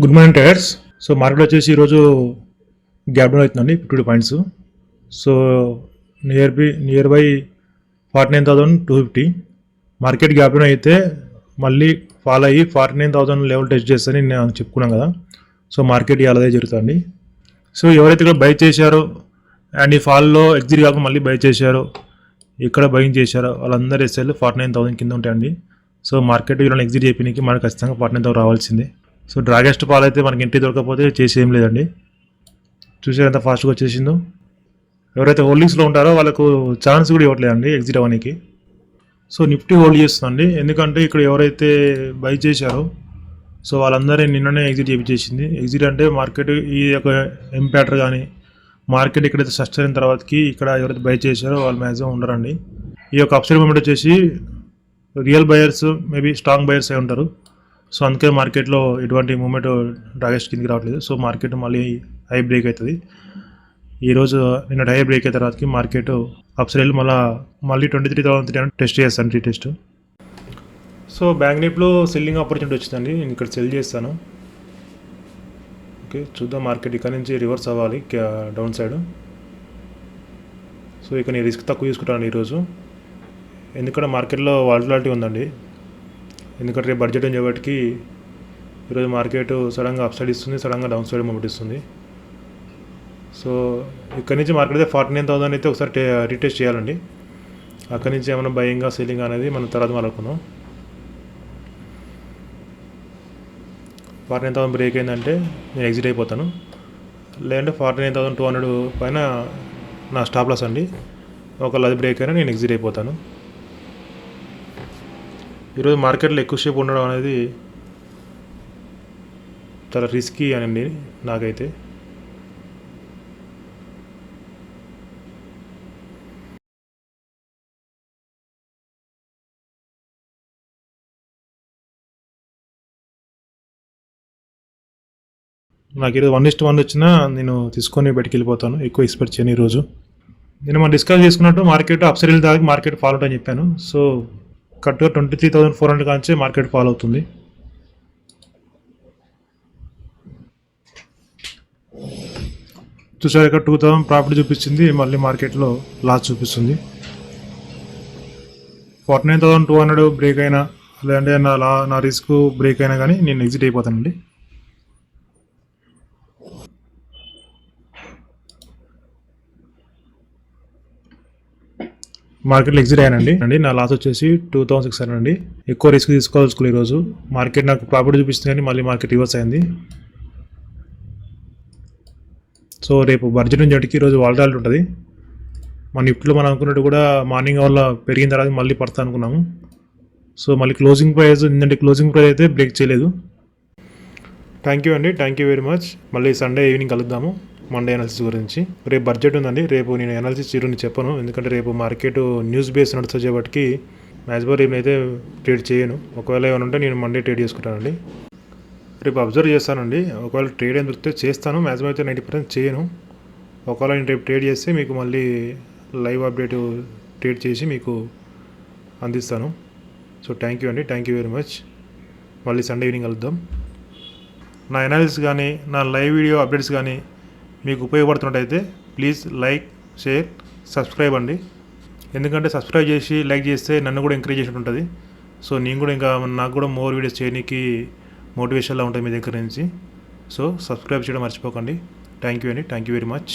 Good morning traders so market వచ్చేసి ఈరోజు gap down అవుతుందండి fifty two points so nearby nearby forty nine thousand two fifty market gap down అయితే మళ్ళీ follow అయ్యి forty nine thousand level test చేస్తారని నేను చెప్పుకున్నాను కదా. సో మార్కెట్ అలాగే జరుగుతుంది సో ఎవరైతే ఇక్కడ బై చేశారో అండ్ ఈ ఫాల్లో ఎగ్జిట్ కాక మళ్ళీ బై చేశారో ఇక్కడ బయింగ్ చేశారో వాళ్ళందరూ ఎస్ఎల్ ఫార్టీ నైన్ థౌసండ్ కింద ఉంటాయండి. సో మార్కెట్ వీళ్ళని ఎగ్జిట్ చేయడానికి మనకు ఖచ్చితంగా ఫార్టీ నైన్ థౌసండ్ రావాల్సిందే. సో డ్రాగెస్ట్ పాల్ అయితే మనకి ఇంటి దొరకకపోతే చేసేం లేదండి. చూసారు ఎంత ఫాస్ట్గా వచ్చేసిందో. ఎవరైతే హోల్డింగ్స్లో ఉంటారో వాళ్ళకు ఛాన్స్ కూడా ఇవ్వట్లేదండి ఎగ్జిట్ అవ్వడానికి సో నిఫ్టీ హోల్డ్ చేస్తుందండి. ఎందుకంటే ఇక్కడ ఎవరైతే బై చేశారో సో వాళ్ళందరూ నిన్ననే ఎగ్జిట్ చేపించేసింది. ఎగ్జిట్ అంటే మార్కెట్ ఈ యొక్క ఇంపాక్టర్ కానీ మార్కెట్ ఎక్కడైతే సస్ట్ అయిన తర్వాతకి ఇక్కడ ఎవరైతే బై చేశారో వాళ్ళు మ్యాక్సిమం ఉండరండి. ఈ యొక్క అప్సైడ్ మూమెంట్ వచ్చేసి real buyers maybe strong buyers అయి ఉంటారు. సో అందుకే మార్కెట్లో ఎటువంటి మూమెంట్ డ్రాగెస్ట్ కిందికి రావట్లేదు. సో మార్కెట్ మళ్ళీ హై బ్రేక్ అవుతుంది. ఈరోజు నిన్న హై బ్రేక్ అయిన తర్వాతకి మార్కెట్ అప్సైడ్ మళ్ళీ మళ్ళీ twenty three thousand three hundred test చేస్తాను రీ టెస్ట్. సో బ్యాంక్ నిప్లో సెల్లింగ్ ఆపర్చునిటీ వచ్చిందండి. నేను ఇక్కడ సెల్ చేస్తాను. ఓకే చూద్దాం మార్కెట్ ఇక్కడ నుంచి రివర్స్ అవ్వాలి డౌన్ సైడ్. సో ఇక నేను రిస్క్ తక్కువ తీసుకుంటాను ఈరోజు. ఎందుకంటే మార్కెట్లో వాలిటిలిటీ ఉందండి. ఎందుకంటే రేపు బడ్జెట్ అని చెప్పటికి ఈరోజు మార్కెట్ సడన్గా అప్ సైడ్ ఇస్తుంది సడన్గా డౌన్ సైడ్ మూమెంట్ ఇస్తుంది. సో ఇక్కడ నుంచి మార్కెట్ అయితే ఫార్టీ నైన్ థౌసండ్ అయితే ఒకసారి టే రీటెస్ట్ చేయాలండి. అక్కడి నుంచి ఏమైనా బయింగా సెల్లింగ్ అనేది మనం తర్వాత మాట్లాడుకుందాం. ఫార్టీ నైన్ థౌసండ్ బ్రేక్ అయిందంటే నేను ఎగ్జిట్ అయిపోతాను. లేదంటే forty nine thousand two hundred పైన నా స్టాప్ లాస్ అండి. ఒకవేళ అది బ్రేక్ అయినా నేను ఎగ్జిట్ అయిపోతాను. ఈరోజు మార్కెట్లో ఎక్కువసేపు ఉండడం అనేది చాలా రిస్కీ అనండి నాకైతే. నాకు ఈరోజు వన్ ఇస్ట్ వన్ వచ్చినా నేను తీసుకొని బయటికి వెళ్ళిపోతాను. ఎక్కువ ఎక్స్పెక్ట్ చేయను ఈరోజు. నేను మనం డిస్కస్ చేసుకున్నట్టు మార్కెట్ అప్సరీల దాకా మార్కెట్ ఫాలో అని చెప్పాను. సో కరెక్ట్గా twenty three thousand four hundred కాంచే market follow అవుతుంది. చూసారు ఇక్కడ టూ థౌసండ్ ప్రాఫిట్ చూపించింది మళ్ళీ మార్కెట్లో లాస్ చూపిస్తుంది. Forty nine thousand two hundred break అయినా లేదంటే నా లా నా రిస్క్ బ్రేక్ అయినా కానీ నేను ఎగ్జిట్ అయిపోతానండి. మార్కెట్లో ఎగ్జిట్ అయ్యానండి. అండి నా లాస్ వచ్చేసి టూ థౌసండ్ సిక్స్ హండ్రెడ్ అండి. ఎక్కువ రిస్క్ తీసుకోవాల్సుకోవాలి ఈరోజు మార్కెట్ నాకు ప్రాఫిట్ చూపిస్తుంది కానీ మళ్ళీ మార్కెట్ రివర్స్ అయింది. సో రేపు బడ్జెట్ నుంచి అటుకి ఈరోజు వాలటాలిటీ ఉంటుంది. మన ఇప్పుడు మనం అనుకున్నట్టు కూడా మార్నింగ్ వల్ల పెరిగిన తర్వాత మళ్ళీ పడతా అనుకున్నాము. సో మళ్ళీ క్లోజింగ్ ప్రైస్ ఏంటంటే క్లోజింగ్ ప్రైస్ అయితే బ్రేక్ చేయలేదు. థ్యాంక్ యూ అండి. థ్యాంక్ యూ వెరీ మచ్ మళ్ళీ సండే ఈవినింగ్ కలుద్దాము. మండే అనాలిసిస్ గురించి. రేపు బడ్జెట్ ఉందండి. రేపు నేను అనాలిసిస్ ఈరోజు చెప్పను. ఎందుకంటే రేపు మార్కెట్ న్యూస్ బేస్ నడుస్తుంది కాబట్టి మ్యాక్సిమం రేపు అయితే ట్రేడ్ చేయను. ఒకవేళ ఏమైనా ఉంటే నేను మండే ట్రేడ్ చేసుకుంటానండి. రేపు అబ్జర్వ్ చేస్తానండి. ఒకవేళ ట్రేడ్ ఏం దొరికితే చేస్తాను. మ్యాక్సిమం అయితే నైంటీ పర్సెంట్ చేయను. ఒకవేళ నేను రేపు ట్రేడ్ చేస్తే మీకు మళ్ళీ లైవ్ అప్డేట్ ట్రేడ్ చేసి మీకు అందిస్తాను. సో థ్యాంక్ యూ అండి. థ్యాంక్ యూ వెరీ మచ్ మళ్ళీ సండే ఈవినింగ్ కలుద్దాం. నా అనాలిసిస్ కానీ నా లైవ్ వీడియో అప్డేట్స్ కానీ మీకు ఉపయోగపడుతున్నట్టయితే ప్లీజ్ లైక్ షేర్ సబ్స్క్రైబ్ అండి. ఎందుకంటే సబ్స్క్రైబ్ చేసి లైక్ చేస్తే నన్ను కూడా ఎంకరేజ్ చేసినట్టు ఉంటుంది. సో నేను కూడా ఇంకా నాకు కూడా మోర్ వీడియోస్ చేయడానికి మోటివేషన్లా ఉంటుంది మీ దగ్గర నుంచి. సో సబ్స్క్రైబ్ చేయడం మర్చిపోకండి. థ్యాంక్ యూ అండి. Thank you very much.